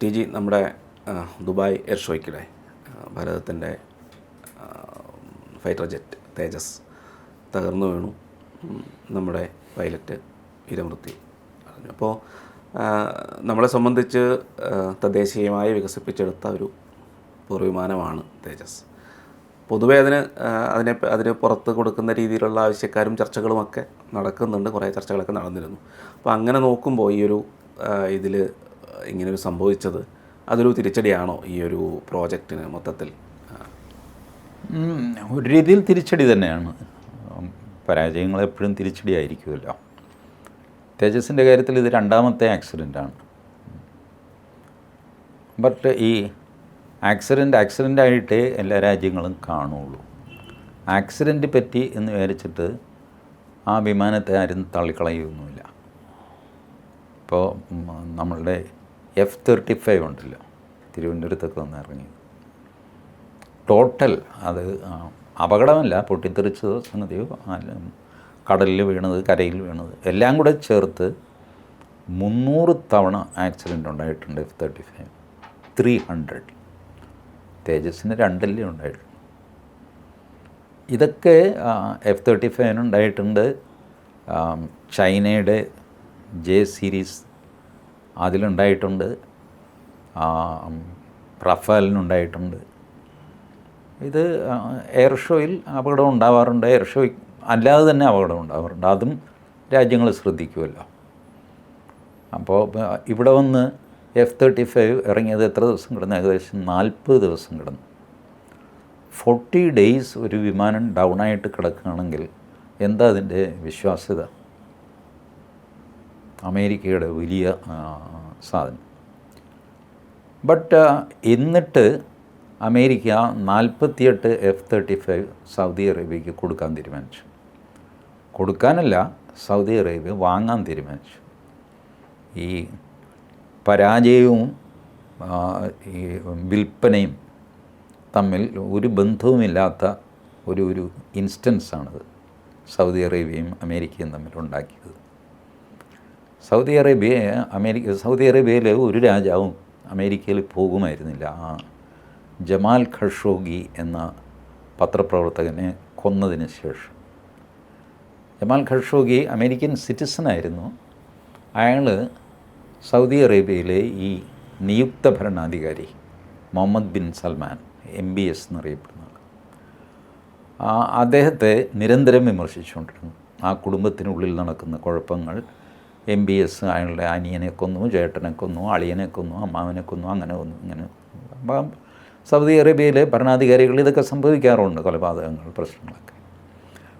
T G നമ്മുടെ Dubai air ഷോയ്ക്കിടെ ഭാരതത്തിന്റെ ഫൈറ്റർ ജെറ്റ് തേജസ് തകർന്നു വീണു. നമ്മുടെ പൈലറ്റ് വീരമൃത്യു പറഞ്ഞു. അപ്പോൾ നമ്മളെ സംബന്ധിച്ച് തദ്ദേശീയമായി വികസിപ്പിച്ചെടുത്ത ഒരു പോർവിമാനമാണ് തേജസ്. പൊതുവേ അതിന് അതിനെ അതിന് പുറത്ത് കൊടുക്കുന്ന രീതിയിലുള്ള ആവശ്യക്കാരും ചർച്ചകളുമൊക്കെ നടക്കുന്നുണ്ട്. കുറേ ചർച്ചകളൊക്കെ നടന്നിരുന്നു. അപ്പോൾ അങ്ങനെ നോക്കുമ്പോൾ ഈ ഒരു ഇതിൽ ഇങ്ങനൊരു സംഭവിച്ചത് അതൊരു തിരിച്ചടിയാണോ ഈ ഒരു പ്രോജക്റ്റിന് മൊത്തത്തിൽ? ഒരു രീതിയിൽ തിരിച്ചടി തന്നെയാണ്. പരാജയങ്ങൾ എപ്പോഴും തിരിച്ചടി ആയിരിക്കുമല്ലോ തേജസിന്റെ കാര്യത്തിൽ ഇത് രണ്ടാമത്തെ ആക്സിഡന്റാണ് ബട്ട് ഈ ആക്സിഡന്റ് ആക്സിഡന്റ് ആയിട്ടേ എല്ലാ രാജ്യങ്ങളും കാണുള്ളൂ. ആക്സിഡന്റ് പറ്റി എന്ന് വിചാരിച്ചിട്ട് ആ വിമാനത്തെ ആരും തള്ളിക്കളയൊന്നുമില്ല ഇപ്പോൾ നമ്മളുടെ എഫ് തേർട്ടി ഫൈവ് ഉണ്ടല്ലോ. തിരുവനന്തപുരത്തൊക്കെ വന്ന് ഇറങ്ങി ടോട്ടൽ അത് അപകടമല്ല പൊട്ടിത്തെറിച്ചതോ സംഗതിയോ കടലിൽ വീണത് കരയിൽ വീണത് എല്ലാം കൂടെ ചേർത്ത് മുന്നൂറ് തവണ ആക്സിഡന്റ് ഉണ്ടായിട്ടുണ്ട് F thirty five three hundred തേജസ്സിന് രണ്ടല്ലേ ഉണ്ടായിട്ടുള്ളൂ. ഇതൊക്കെ എഫ് തേർട്ടി ഫൈവിന് ഉണ്ടായിട്ടുണ്ട്. ചൈനയുടെ ജെ സീരീസ് അതിലുണ്ടായിട്ടുണ്ട്. റഫാലിനുണ്ടായിട്ടുണ്ട്. ഇത് എയർ ഷോയിൽ അപകടം ഉണ്ടാവാറുണ്ട്. എയർ ഷോ അല്ലാതെ തന്നെ അപകടം ഉണ്ടാവാറുണ്ട്. അതും രാജ്യങ്ങൾ ശ്രദ്ധിക്കുമല്ലോ. അപ്പോൾ ഇവിടെ വന്ന് എഫ് തേർട്ടി ഫൈവ് ഇറങ്ങിയത് എത്ര ദിവസം കിടന്നു? ഏകദേശം നാൽപ്പത് ദിവസം കിടന്നു. ഫോർട്ടി ഡേയ്സ് ഒരു വിമാനം ഡൗൺ ആയിട്ട് കിടക്കുകയാണെങ്കിൽ എന്താ അതിന്റെ വിശ്വാസ്യത? അമേരിക്കയുടെ വലിയ സാധനം. ബട്ട് എന്നിട്ട് അമേരിക്ക നാൽപ്പത്തിയെട്ട് എഫ് തേർട്ടി ഫൈവ് സൗദി അറേബ്യയ്ക്ക് കൊടുക്കാൻ തീരുമാനിച്ചു. കൊടുക്കാനല്ല സൗദി അറേബ്യ വാങ്ങാൻ തീരുമാനിച്ചു. ഈ പരാജയവും ഈ വിൽപ്പനയും തമ്മിൽ ഒരു ബന്ധവുമില്ലാത്ത ഒരു ഒരു ഇൻസ്റ്റൻസാണിത് സൗദി അറേബ്യയും അമേരിക്കയും തമ്മിൽ ഉണ്ടാക്കിയത്. സൗദി അറേബ്യ അമേരിക്ക സൗദി അറേബ്യയിലെ ഒരു രാജാവും അമേരിക്കയിൽ പോകുമായിരുന്നില്ല. ആ ജമാൽ ഖഷോഗി എന്ന പത്രപ്രവർത്തകനെ കൊന്നതിന് ശേഷം. ജമാൽ ഖഷോഗി അമേരിക്കൻ സിറ്റിസണായിരുന്നു അയാൾ സൗദി അറേബ്യയിലെ ഈ നിയുക്ത ഭരണാധികാരി Mohammed bin Salman M B S എന്നറിയപ്പെടുന്ന അദ്ദേഹത്തെ നിരന്തരം വിമർശിച്ചുകൊണ്ടിരുന്നു. ആ കുടുംബത്തിനുള്ളിൽ നടക്കുന്ന കുഴപ്പങ്ങൾ എം ബി എസ് അയാളുടെ അനിയനെ കൊന്നു ചേട്ടനെ കൊന്നു അളിയനെ കൊന്നു അമ്മാവനെ കൊന്നു അങ്ങനെ കൊന്നു ഇങ്ങനെ അപ്പം സൗദി അറേബ്യയിലെ ഭരണാധികാരികൾ ഇതൊക്കെ സംഭവിക്കാറുണ്ട് കൊലപാതകങ്ങൾ പ്രശ്നങ്ങളൊക്കെ.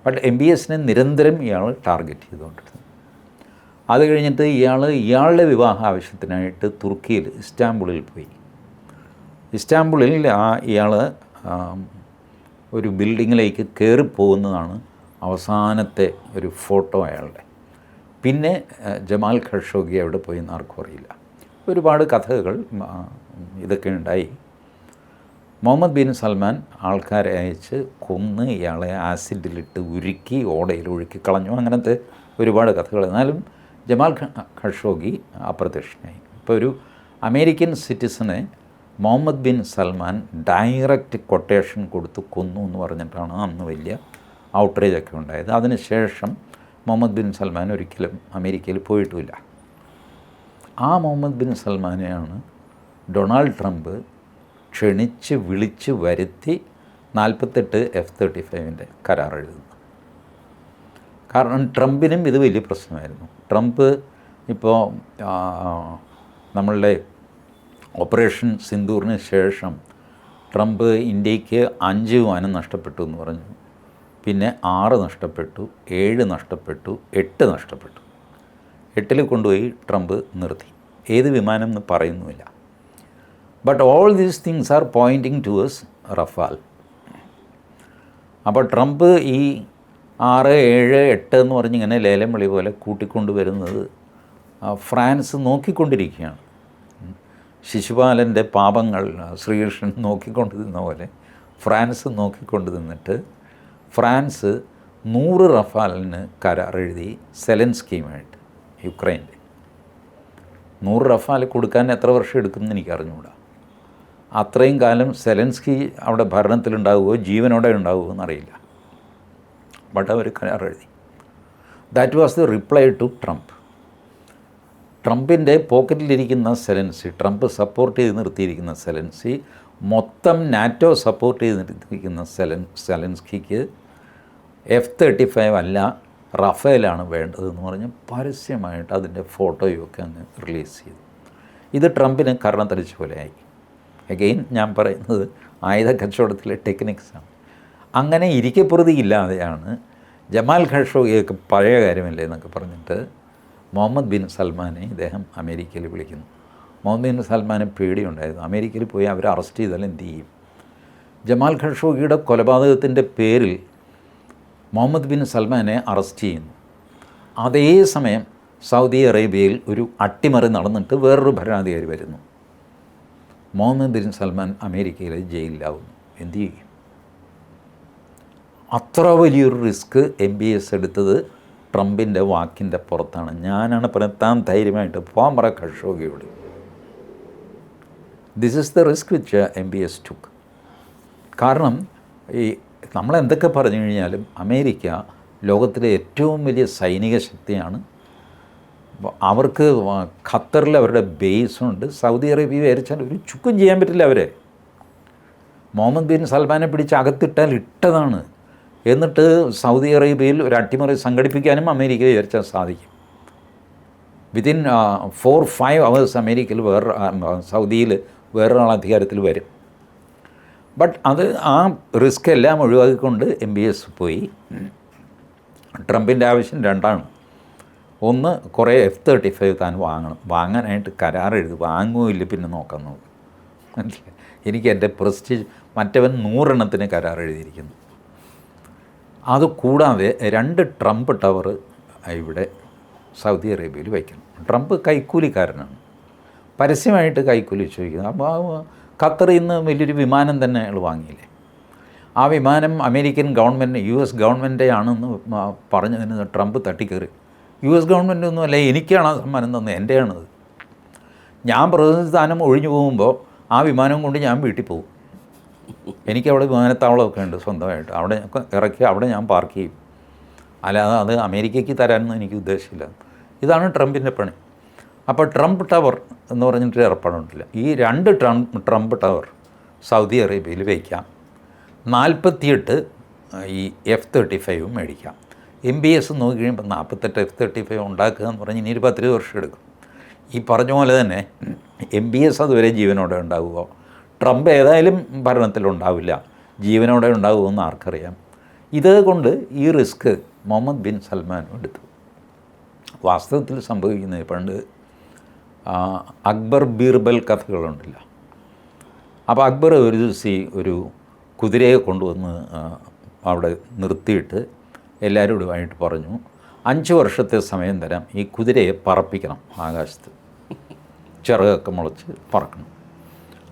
ബട്ട് എം ബി എസിനെ നിരന്തരം ഇയാൾ ടാർഗറ്റ് ചെയ്തുകൊണ്ടിരുന്നു. അത് കഴിഞ്ഞിട്ട് ഇയാൾ ഇയാളുടെ വിവാഹ ആവശ്യത്തിനായിട്ട് തുർക്കിയിൽ ഇസ്റ്റാംബുളിൽ പോയി. ഇസ്റ്റാംബുളിൽ ആ ഇയാൾ ഒരു ബിൽഡിങ്ങിലേക്ക് കയറിപ്പോകുന്നതാണ് അവസാനത്തെ ഒരു ഫോട്ടോ അയാളുടെ. പിന്നെ ജമാൽ ഖഷോഗി അവിടെ പോയി എന്ന് ആർക്കും അറിയില്ല. ഒരുപാട് കഥകൾ ഇതൊക്കെ ഉണ്ടായി. മുഹമ്മദ് ബിൻ സൽമാൻ ആൾക്കാരെ അയച്ച് കൊന്ന് ഇയാളെ ആസിഡിലിട്ട് ഉരുക്കി ഓടയിൽ ഒഴുക്കി കളഞ്ഞു. അങ്ങനത്തെ ഒരുപാട് കഥകൾ. എന്നാലും ജമാൽ ഖഷോഗി അപ്രത്യക്ഷനായി. ഇപ്പോൾ ഒരു American സിറ്റിസനെ Mohammed bin Salman direct quotation കൊടുത്ത് കൊന്നു എന്ന് പറഞ്ഞിട്ടാണ് അന്ന് വലിയ ഔട്ട്റേജ് ഒക്കെ ഉണ്ടായത്. അതിനുശേഷം മുഹമ്മദ് ബിൻ സൽമാൻ ഒരിക്കലും അമേരിക്കയിൽ പോയിട്ടുമില്ല ആ മുഹമ്മദ് ബിൻ സൽമാനെയാണ് ഡൊണാൾഡ് ട്രംപ് ക്ഷണിച്ച് വിളിച്ച് വരുത്തി നാൽപ്പത്തെട്ട് എഫ് തേർട്ടി ഫൈവിന്റെ കരാർ എഴുതുന്നത്. കാരണം ട്രംപിനും ഇത് വലിയ പ്രശ്നമായിരുന്നു. ട്രംപ് ഇപ്പോൾ നമ്മളുടെ ഓപ്പറേഷൻ സിന്ദൂറിന് ശേഷം ട്രംപ് ഇന്ത്യയ്ക്ക് അഞ്ച് വിമാനം നഷ്ടപ്പെട്ടു എന്ന് പറഞ്ഞു. പിന്നെ ആറ് നഷ്ടപ്പെട്ടു ഏഴ് നഷ്ടപ്പെട്ടു എട്ട് നഷ്ടപ്പെട്ടു. എട്ടിൽ കൊണ്ടുപോയി ട്രംപ് നിർത്തി. ഏത് വിമാനം എന്ന് പറയുന്നുമില്ല. But all these things are pointing towards Rafale അപ്പോൾ ട്രംപ് ഈ ആറ് ഏഴ് എട്ട് എന്ന് പറഞ്ഞിങ്ങനെ ലേലം വിളി പോലെ കൂട്ടിക്കൊണ്ട് വരുന്നത് ഫ്രാൻസ് നോക്കിക്കൊണ്ടിരിക്കുകയാണ്. ശിശുപാലന്റെ പാപങ്ങൾ ശ്രീകൃഷ്ണൻ നോക്കിക്കൊണ്ട് നിന്ന പോലെ ഫ്രാൻസ് നോക്കിക്കൊണ്ട് നിന്നിട്ട് ഫ്രാൻസ് നൂറ് റഫാലിന് കരാർ എഴുതി സെലൻസ്കിയുമായിട്ട് യുക്രൈന്റെ. നൂറ് റഫാൽ കൊടുക്കാൻ എത്ര വർഷം എടുക്കുമെന്ന് എനിക്ക് അറിഞ്ഞുകൂടാ. അത്രയും കാലം സെലൻസ്കി അവിടെ ഭരണത്തിലുണ്ടാവുമോ ജീവനോടെ ഉണ്ടാവുമോ എന്നറിയില്ല ബട്ട് അവർ കരാർ എഴുതി that was the reply to Trump ട്രംപിന്റെ പോക്കറ്റിലിരിക്കുന്ന സെലൻസി ട്രംപ് സപ്പോർട്ട് ചെയ്ത് നിർത്തിയിരിക്കുന്ന സെലൻസി മൊത്തം നാറ്റോ സപ്പോർട്ട് ചെയ്ത് നിർത്തിയിരിക്കുന്ന സെലൻ സെലൻസ്കിക്ക് എഫ് തേർട്ടി ഫൈവ് അല്ല റഫേലാണ് വേണ്ടതെന്ന് പറഞ്ഞ് പരസ്യമായിട്ട് അതിന്റെ ഫോട്ടോയൊക്കെ അങ്ങ് റിലീസ് ചെയ്തു. ഇത് ട്രംപിന് കർണത്തടിച്ച പോലെയായി. അഗെയിൻ ഞാൻ പറയുന്നത് ആയുധ കച്ചവടത്തിലെ ടെക്നിക്സാണ് അങ്ങനെ ഇരിക്കപ്പുറതി ഇല്ലാതെയാണ് ജമാൽ ഖഷോഗിയൊക്കെ പഴയ കാര്യമല്ലേ എന്നൊക്കെ പറഞ്ഞിട്ട് മുഹമ്മദ് ബിൻ സൽമാനെ ഇദ്ദേഹം അമേരിക്കയിൽ വിളിക്കുന്നു. മുഹമ്മദ് ബിൻ സൽമാന് പേടിയുണ്ടായിരുന്നു. അമേരിക്കയിൽ പോയി അവരെ അറസ്റ്റ് ചെയ്താൽ എന്ത് ചെയ്യും? ജമാൽ ഖഷോഗിയുടെ കൊലപാതകത്തിന്റെ പേരിൽ മുഹമ്മദ് ബിൻ സൽമാനെ അറസ്റ്റ് ചെയ്യുന്നു. അതേസമയം സൗദി അറേബ്യയിൽ ഒരു അട്ടിമറി നടന്നിട്ട് വേറൊരു ഭരണാധികാരി വരുന്നു. മുഹമ്മദ് ബിൻ സൽമാൻ അമേരിക്കയിലെ ജയിലിലാവുന്നു. എന്തു ചെയ്യും? അത്ര വലിയൊരു റിസ്ക് എം ബി എസ് എടുത്തത് ട്രംപിന്റെ വാക്കിന്റെ പുറത്താണ്. ഞാനാണ് പറയുന്നത് താൻ ധൈര്യമായിട്ട് പോകാൻ പറ ഖഷോഗിയോട് this is the risk which M B S took കാരണം ഈ നമ്മളെന്തൊക്കെ പറഞ്ഞു കഴിഞ്ഞാലും അമേരിക്ക ലോകത്തിലെ ഏറ്റവും വലിയ സൈനിക ശക്തിയാണ്. അവർക്ക് ഖത്തറിൽ അവരുടെ ബേസുണ്ട് സൗദി അറേബ്യ വിചാരിച്ചാൽ ഒരു ചുക്കും ചെയ്യാൻ പറ്റില്ല അവരെ. മുഹമ്മദ് ബിൻ സൽമാനെ പിടിച്ച് അകത്തിട്ടാൽ ഇട്ടതാണ്. എന്നിട്ട് സൗദി അറേബ്യയിൽ ഒരു അട്ടിമറി സംഘടിപ്പിക്കാനും അമേരിക്ക വിചാരിച്ചാൽ സാധിക്കും. വിതിൻ ഫോർ ഫൈവ് അവേഴ്സ് അമേരിക്കയിൽ വേറെ സൗദിയിൽ വേറൊരാൾ അധികാരത്തിൽ വരും. ബട്ട് അത് ആ റിസ്ക് എല്ലാം ഒഴിവാക്കിക്കൊണ്ട് എം ബി എസ് പോയി. ട്രംപിന്റെ ആവശ്യം രണ്ടാണ്. ഒന്ന് കുറേ എഫ് തേർട്ടി ഫൈവ് താൻ വാങ്ങണം. വാങ്ങാനായിട്ട് കരാർ എഴുതി വാങ്ങുമോ ഇല്ല പിന്നെ നോക്കാൻ നോക്കും. എനിക്ക് എന്റെ പ്രസ്റ്റീജ് മറ്റവൻ നൂറെണ്ണത്തിന് കരാർ എഴുതിയിരിക്കുന്നു. അത് കൂടാതെ രണ്ട് ട്രംപ് ടവർ ഇവിടെ സൗദി അറേബ്യയിൽ വയ്ക്കണം. ട്രംപ് കൈക്കൂലിക്കാരനാണ്. പരസ്യമായിട്ട് കൈക്കൂലി ചോദിക്കുന്നത് അപ്പോൾ ഖത്തറിൽ നിന്ന് വലിയൊരു വിമാനം തന്നെ അയാൾ വാങ്ങിയില്ലേ? ആ വിമാനം അമേരിക്കൻ ഗവൺമെന്റ് യു എസ് ഗവൺമെന്റേ ആണെന്ന് പറഞ്ഞതിന് ട്രംപ് തട്ടിക്കയറി. യു എസ് ഗവൺമെന്റ് ഒന്നും അല്ല എനിക്കാണ് ആ സമ്മാനം തന്നത് എന്റെയാണത് ഞാൻ പ്രതിനിധി സ്ഥാനം ഒഴിഞ്ഞു പോകുമ്പോൾ ആ വിമാനം കൊണ്ട് ഞാൻ വീട്ടിൽ പോകും. എനിക്ക് അവിടെ വിമാനത്താവളമൊക്കെ ഉണ്ട് സ്വന്തമായിട്ട്. അവിടെ ഇറക്കി അവിടെ ഞാൻ പാർക്ക് ചെയ്യും. അല്ലാതെ അത് അമേരിക്കയ്ക്ക് തരാനൊന്നും എനിക്ക് ഉദ്ദേശമില്ല ഇതാണ് ട്രംപിന്റെ പണി. അപ്പോൾ ട്രംപ് ടവർ എന്ന് പറഞ്ഞിട്ട് ഏർപ്പാടുണ്ടില്ല. ഈ രണ്ട് ട്രംപ് ട്രംപ് ടവർ സൗദി അറേബ്യയിൽ വയ്ക്കാം നാൽപ്പത്തിയെട്ട് ഈ എഫ് തേർട്ടി ഫൈവും മേടിക്കാം. എം ബി എസ് നോക്കി കഴിയുമ്പോൾ നാൽപ്പത്തെട്ട് എഫ് തേർട്ടി ഫൈവ് ഉണ്ടാക്കുക എന്ന് പറഞ്ഞ് ഇനി ഒരു പത്തിരുപത് വർഷം എടുക്കും. ഈ പറഞ്ഞ പോലെ തന്നെ എം ബി എസ് അതുവരെ ജീവനോടെ ഉണ്ടാവുമോ? ട്രംപ് ഏതായാലും ഭരണത്തിലുണ്ടാവില്ല ജീവനോടെ ഉണ്ടാവുമെന്ന് ആർക്കറിയാം. ഇതുകൊണ്ട് ഈ റിസ്ക് മുഹമ്മദ് ബിൻ സൽമാനും എടുത്തു. വാസ്തവത്തിൽ സംഭവിക്കുന്നത് പണ്ട് അക്ബർ ബീർബൽ കഥകളുണ്ടല്ലോ. അപ്പോൾ അക്ബർ ഒരു ദിവസം ഒരു കുതിരയെ കൊണ്ടുവന്ന് അവിടെ നിർത്തിയിട്ട് എല്ലാവരോടുമായിട്ട് പറഞ്ഞു അഞ്ച് വർഷത്തെ സമയം തരാം ഈ കുതിരയെ പറപ്പിക്കണം ആകാശത്ത്. ചിറകൊക്കെ മുളച്ച് പറക്കണം.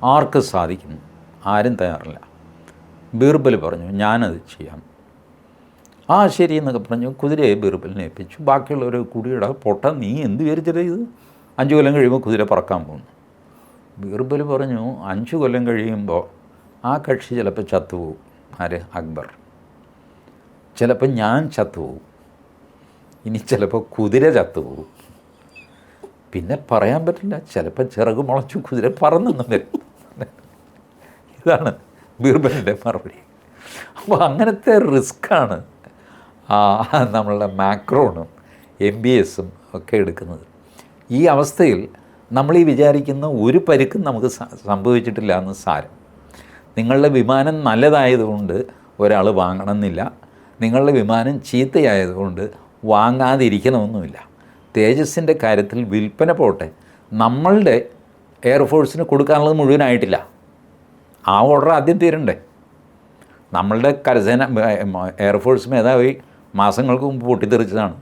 ആർക്ക് സാധിക്കും? ആരും തയ്യാറില്ല. ബീർബൽ പറഞ്ഞു ഞാനത് ചെയ്യാം. ആ ശരി എന്നൊക്കെ പറഞ്ഞു കുതിരയെ ബീർബലിനെ ഏൽപ്പിച്ചു. ബാക്കിയുള്ളവർ കുടിയുടെ പൊട്ട നീ എന്ത് വിചാരിച്ചിട്ട് ഇത്? അഞ്ച് കൊല്ലം കഴിയുമ്പോൾ കുതിര പറക്കാൻ പോകുന്നു. ബീർബൽ പറഞ്ഞു അഞ്ച് കൊല്ലം കഴിയുമ്പോൾ ആ കക്ഷി ചിലപ്പോൾ ചത്തുപോകും ആര്? അക്ബർ. ചിലപ്പോൾ ഞാൻ ചത്തുപോകും ഇനി ചിലപ്പോൾ കുതിര ചത്തുപോകും പിന്നെ പറയാൻ പറ്റില്ല ചിലപ്പോൾ ചിറക് മുളച്ചു കുതിര പറന്നെന്നും വരും. ഇതാണ് ബീർബലിന്റെ മറുപടി. അപ്പോൾ അങ്ങനത്തെ റിസ്ക്കാണ് നമ്മളുടെ മാക്രോണും എം ബി എസും ഒക്കെ എടുക്കുന്നത്. ഈ അവസ്ഥയിൽ നമ്മൾ ഈ വിചാരിക്കുന്ന ഒരു പരുക്കും നമുക്ക് സംഭവിച്ചിട്ടില്ല എന്ന് സാരം. നിങ്ങളുടെ വിമാനം നല്ലതായതുകൊണ്ട് ഒരാൾ വാങ്ങണമെന്നില്ല. നിങ്ങളുടെ വിമാനം ചീത്തയായതുകൊണ്ട് വാങ്ങാതിരിക്കണമെന്നുമില്ല. തേജസ്സിന്റെ കാര്യത്തിൽ വിൽപ്പന പോട്ടെ. നമ്മളുടെ എയർഫോഴ്സിന് കൊടുക്കാനുള്ളത് മുഴുവനായിട്ടില്ല. ആ ഓർഡർ ആദ്യം തീരണ്ടേ. നമ്മളുടെ കരസേന എയർഫോഴ്സ് മേധാവി മാസങ്ങൾക്ക് മുമ്പ് പൊട്ടിത്തെറിച്ചതാണ്.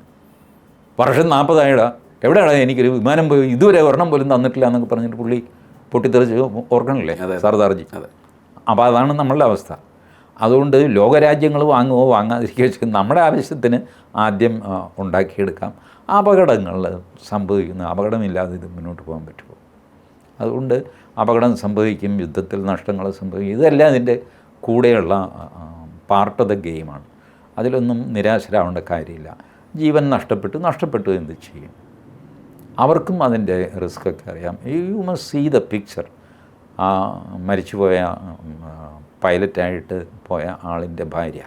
വർഷം നാൽപ്പതായിടാ. എവിടെയാണ് എനിക്കൊരു വിമാനം പോയി ഇതുവരെ ഒരെണ്ണം പോലും തന്നിട്ടില്ല എന്നൊക്കെ പറഞ്ഞിട്ട് പുള്ളി പൊട്ടിത്തെറിച്ച് ഓർക്കണില്ലേ. സർദാർജി. അതെ. അപ്പോൾ അതാണ് നമ്മളുടെ അവസ്ഥ. അതുകൊണ്ട് ലോകരാജ്യങ്ങൾ വാങ്ങുമോ വാങ്ങാതിരിക്കുക വെച്ചാൽ നമ്മുടെ ആവശ്യത്തിന് ആദ്യം ഉണ്ടാക്കിയെടുക്കാം. അപകടങ്ങൾ സംഭവിക്കുന്ന. അപകടമില്ലാതെ ഇത് മുന്നോട്ട് പോകാൻ പറ്റുമോ? അതുകൊണ്ട് അപകടം സംഭവിക്കും യുദ്ധത്തിൽ നഷ്ടങ്ങൾ സംഭവിക്കും. ഇതെല്ലാം ഇതിന്റെ കൂടെയുള്ള പാർട്ട് ഓഫ് ദ ഗെയിമാണ് അതിലൊന്നും നിരാശരാവേണ്ട കാര്യമില്ല. ജീവൻ നഷ്ടപ്പെട്ടു നഷ്ടപ്പെട്ടു എന്ത് ചെയ്യും. അവർക്കും അതിന്റെ റിസ്ക് ഒക്കെ അറിയാം. You must see the picture ആ മരിച്ചുപോയ പൈലറ്റായിട്ട് പോയ ആളിന്റെ ഭാര്യ.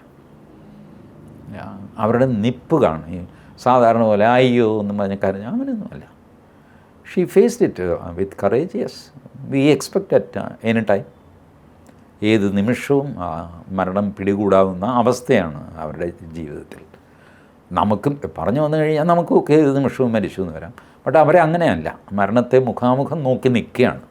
അവരുടെ നിപ്പ് കാണും. സാധാരണ പോലെ അയ്യോ എന്ന് പറഞ്ഞ കരഞ്ഞ അങ്ങനെയൊന്നുമല്ല. She faced it with courage yes we expect at any time ഏത് നിമിഷവും മരണം പിടികൂടാവുന്ന അവസ്ഥയാണ് അവരുടെ ജീവിതത്തിൽ. നമുക്കും പറഞ്ഞു വന്നു കഴിഞ്ഞാൽ നമുക്കൊക്കെ ഏത് നിമിഷവും മരിച്ചു എന്ന് വരാം. ബട്ട് അവരെ അങ്ങനെയല്ല. മരണത്തെ മുഖാമുഖം നോക്കി നിൽക്കുകയാണ്.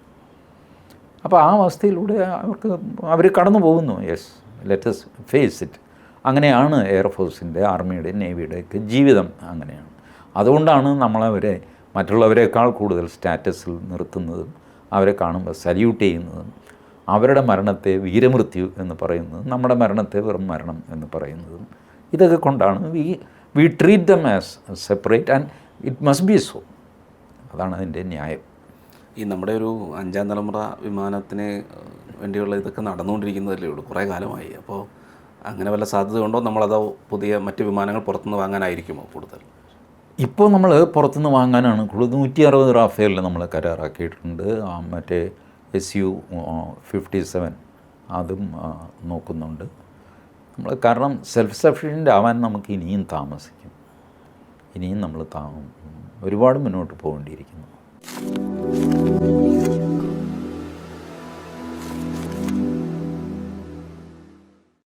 അപ്പോൾ ആ അവസ്ഥയിലൂടെ അവർക്ക് അവർ കടന്നു പോകുന്നു. യെസ് ലെറ്റസ് ഫേസ് ഇറ്റ് അങ്ങനെയാണ് എയർഫോഴ്സിന്റെ ആർമിയുടെ നേവിയുടെ ഒക്കെ ജീവിതം അങ്ങനെയാണ്. അതുകൊണ്ടാണ് നമ്മളവരെ മറ്റുള്ളവരെക്കാൾ കൂടുതൽ സ്റ്റാറ്റസിൽ നിർത്തുന്നതും അവരെ കാണുമ്പോൾ സല്യൂട്ട് ചെയ്യുന്നതും അവരുടെ മരണത്തെ വീരമൃത്യു എന്ന് പറയുന്നതും നമ്മുടെ മരണത്തെ വെറും മരണം എന്ന് പറയുന്നതും ഇതൊക്കെ കൊണ്ടാണ്. We we treat them as separate and it must be so അതാണ് അതിന്റെ ന്യായം. ഈ നമ്മുടെ ഒരു അഞ്ചാം തലമുറ വിമാനത്തിന് വേണ്ടിയുള്ള ഇതൊക്കെ നടന്നുകൊണ്ടിരിക്കുന്നതല്ലേ ഉള്ളൂ കുറേ കാലമായി. അപ്പോൾ അങ്ങനെ വല്ല സാധ്യത ഉണ്ടോ? നമ്മളതോ പുതിയ മറ്റ് വിമാനങ്ങൾ പുറത്തുനിന്ന് വാങ്ങാനായിരിക്കുമോ കൂടുതൽ? ഇപ്പോൾ നമ്മൾ പുറത്തുനിന്ന് വാങ്ങാനാണ് കൂടുതൽ നൂറ്റി അറുപത് റാഫേലിൽ നമ്മൾ കരാറാക്കിയിട്ടുണ്ട്. ആ, മറ്റേ എസ് യു ഫിഫ്റ്റി സെവൻ അതും നോക്കുന്നുണ്ട്. നമ്മൾ കാരണം സെൽഫ് സഫിഷ്യന്റ് ആവാൻ നമുക്ക് ഇനിയും താമസിക്കും. ഇനിയും നമ്മൾ താ ഒരുപാട് മുന്നോട്ട് പോകേണ്ടിയിരിക്കുന്നു.